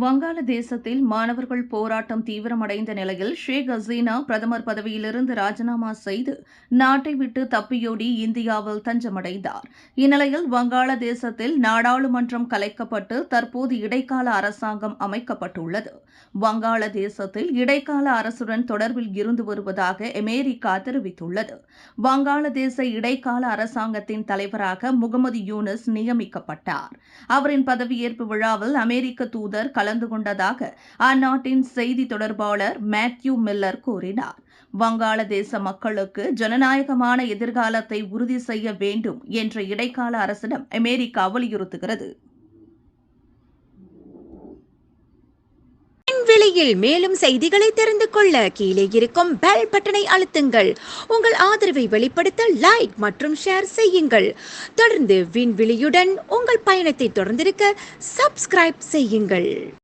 வங்காளதேசத்தில் மாணவர்கள் போராட்டம் தீவிரமடைந்த நிலையில் ஷேக் ஹசீனா பிரதமர் பதவியிலிருந்து ராஜினாமா செய்து நாட்டை விட்டு தப்பியோடி இந்தியாவில் தஞ்சமடைந்தார். இந்நிலையில் வங்காளதேசத்தில் நாடாளுமன்றம் கலைக்கப்பட்டு தற்போது இடைக்கால அரசாங்கம் அமைக்கப்பட்டுள்ளது. வங்காளதேசத்தில் இடைக்கால அரசுடன் தொடர்பில் இருந்து வருவதாக அமெரிக்கா தெரிவித்துள்ளது. வங்காளதேச இடைக்கால அரசாங்கத்தின் தலைவராக முகமது யூனஸ் நியமிக்கப்பட்டார். அவரின் பதவியேற்பு விழாவில் அமெரிக்க தூதர் கலந்து கொண்டதாக அந்நாட்டின் செய்தி தொடர்பாளர் மேத்யூ மில்லர் கூறினார். வங்காளதேச மக்களுக்கு ஜனநாயகமான எதிர்காலத்தை உறுதி செய்ய வேண்டும் என்ற இடைக்கால அரசிடம் அமெரிக்கா வலியுறுத்துகிறது. விலையில் மேலும் செய்திகளை தெரிந்து கொள்ள கீழே இருக்கும் பெல் பட்டனை அழுத்துங்கள். உங்கள் ஆதரவை வெளிப்படுத்த லைக் மற்றும் ஷேர் செய்யுங்கள். தொடர்ந்து விண்வெளியுடன் உங்கள் பயணத்தை தொடர்ந்திருக்க சப்ஸ்கிரைப் செய்யுங்கள்.